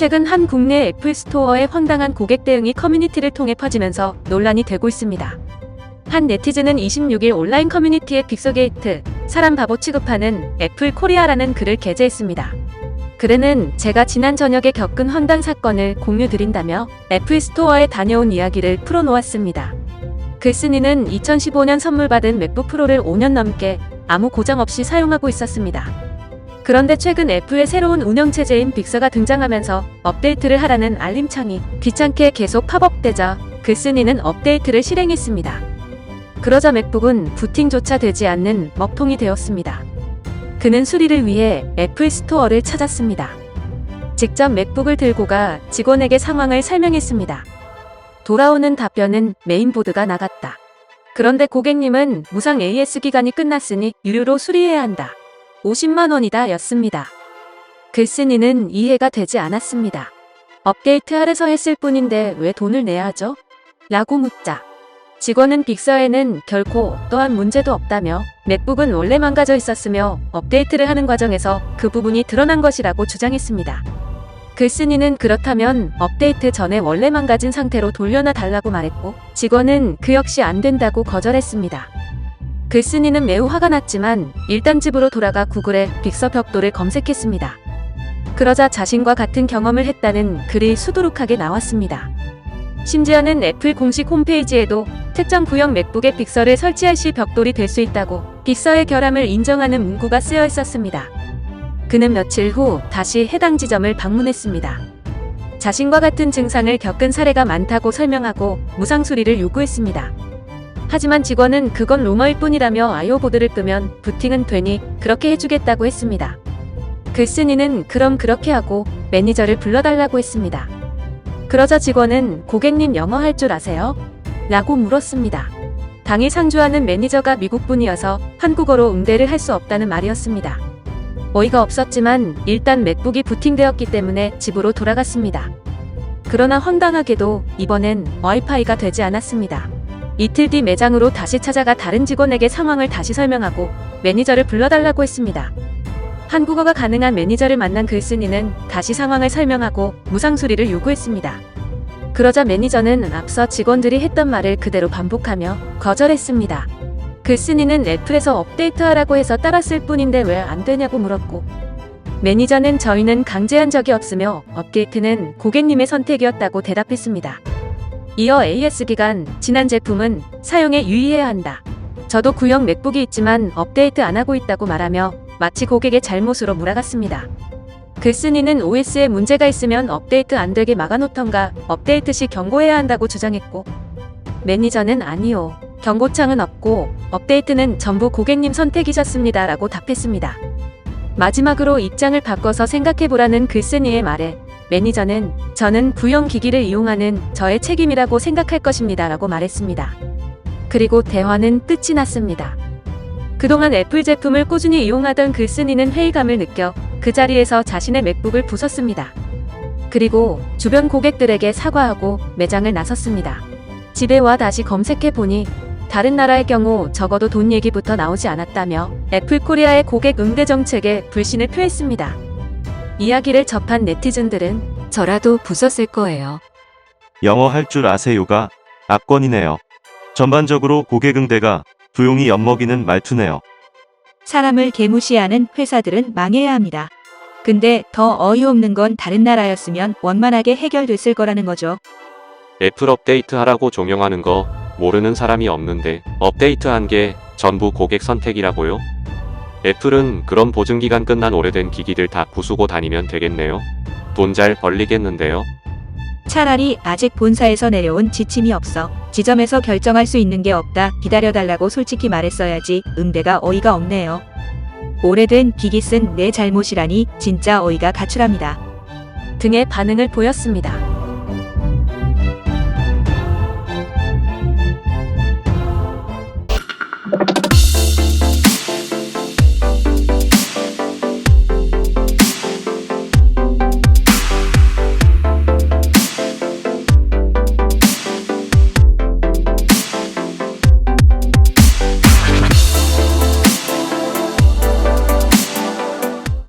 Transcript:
최근 한 국내 애플 스토어의 황당한 고객 대응이 커뮤니티를 통해 퍼지면서 논란이 되고 있습니다. 한 네티즌은 26일 온라인 커뮤니티의 빅서게이트, 사람 바보 취급하는 애플 코리아라는 글을 게재했습니다. 글에는 제가 지난 저녁에 겪은 황당 사건을 공유드린다며 애플 스토어에 다녀온 이야기를 풀어놓았습니다. 글쓴이는 2015년 선물 받은 맥북 프로를 5년 넘게 아무 고장 없이 사용하고 있었습니다. 그런데 최근 애플의 새로운 운영체제인 빅서가 등장하면서 업데이트를 하라는 알림창이 귀찮게 계속 팝업되자 글쓴이는 업데이트를 실행했습니다. 그러자 맥북은 부팅조차 되지 않는 먹통이 되었습니다. 그는 수리를 위해 애플 스토어를 찾았습니다. 직접 맥북을 들고 가 직원에게 상황을 설명했습니다. 돌아오는 답변은 메인보드가 나갔다. 그런데 고객님은 무상 AS 기간이 끝났으니 유료로 수리해야 한다. 50만 원이다 였습니다. 글쓴이는 이해가 되지 않았습니다. 업데이트 하래서 했을 뿐인데 왜 돈을 내야 하죠? 라고 묻자. 직원은 빅서에는 결코 어떠한 문제도 없다며 맥북은 원래 망가져 있었으며 업데이트를 하는 과정에서 그 부분이 드러난 것이라고 주장했습니다. 글쓴이는 그렇다면 업데이트 전에 원래 망가진 상태로 돌려놔 달라고 말했고 직원은 그 역시 안 된다고 거절했습니다. 글쓴이는 매우 화가 났지만 일단 집으로 돌아가 구글에 빅서 벽돌을 검색했습니다. 그러자 자신과 같은 경험을 했다는 글이 수두룩하게 나왔습니다. 심지어는 애플 공식 홈페이지에도 특정 구형 맥북에 빅서를 설치할 시 벽돌이 될 수 있다고 빅서의 결함을 인정하는 문구가 쓰여 있었습니다. 그는 며칠 후 다시 해당 지점을 방문했습니다. 자신과 같은 증상을 겪은 사례가 많다고 설명하고 무상 수리를 요구했습니다. 하지만 직원은 그건 루머일 뿐이라며 아이오보드를 끄면 부팅은 되니 그렇게 해주겠다고 했습니다. 글쓴이는 그럼 그렇게 하고 매니저를 불러달라고 했습니다. 그러자 직원은 고객님 영어 할 줄 아세요? 라고 물었습니다. 당일 상주하는 매니저가 미국 분이어서 한국어로 응대를 할 수 없다는 말이었습니다. 어이가 없었지만 일단 맥북이 부팅되었기 때문에 집으로 돌아갔습니다. 그러나 황당하게도 이번엔 와이파이가 되지 않았습니다. 이틀 뒤 매장으로 다시 찾아가 다른 직원에게 상황을 다시 설명하고 매니저를 불러달라고 했습니다. 한국어가 가능한 매니저를 만난 글쓴이는 다시 상황을 설명하고 무상 수리를 요구했습니다. 그러자 매니저는 앞서 직원들이 했던 말을 그대로 반복하며 거절했습니다. 글쓴이는 애플에서 업데이트하라고 해서 따랐을 뿐인데 왜 안 되냐고 물었고 매니저는 저희는 강제한 적이 없으며 업데이트는 고객님의 선택이었다고 대답했습니다. 이어 AS 기간 지난 제품은 사용에 유의해야 한다. 저도 구형 맥북이 있지만 업데이트 안 하고 있다고 말하며 마치 고객의 잘못으로 몰아갔습니다. 글쓴이는 OS에 문제가 있으면 업데이트 안 되게 막아놓던가 업데이트 시 경고해야 한다고 주장했고 매니저는 아니요. 경고창은 없고 업데이트는 전부 고객님 선택이셨습니다. 라고 답했습니다. 마지막으로 입장을 바꿔서 생각해보라는 글쓴이의 말에 매니저는 저는 구형 기기를 이용하는 저의 책임이라고 생각할 것입니다. 라고 말했습니다. 그리고 대화는 끝이 났습니다. 그동안 애플 제품을 꾸준히 이용하던 글쓴이는 회의감을 느껴 그 자리에서 자신의 맥북을 부쉈습니다. 그리고 주변 고객들에게 사과하고 매장을 나섰습니다. 집에 와 다시 검색해 보니 다른 나라의 경우 적어도 돈 얘기부터 나오지 않았다며 애플 코리아의 고객 응대 정책에 불신을 표했습니다. 이야기를 접한 네티즌들은 저라도 부쉈을 거예요. 영어 할 줄 아세요가 압권이네요. 전반적으로 고객 응대가 조용히 엿먹이는 말투네요. 사람을 개무시하는 회사들은 망해야 합니다. 근데 더 어이없는 건 다른 나라였으면 원만하게 해결됐을 거라는 거죠. 애플 업데이트 하라고 종용하는 거 모르는 사람이 없는데 업데이트한 게 전부 고객 선택이라고요? 애플은 그런 보증기간 끝난 오래된 기기들 다 부수고 다니면 되겠네요. 돈 잘 벌리겠는데요. 차라리 아직 본사에서 내려온 지침이 없어 지점에서 결정할 수 있는 게 없다 기다려달라고 솔직히 말했어야지 응대가 어이가 없네요. 오래된 기기 쓴 내 잘못이라니 진짜 어이가 가출합니다. 등의 반응을 보였습니다.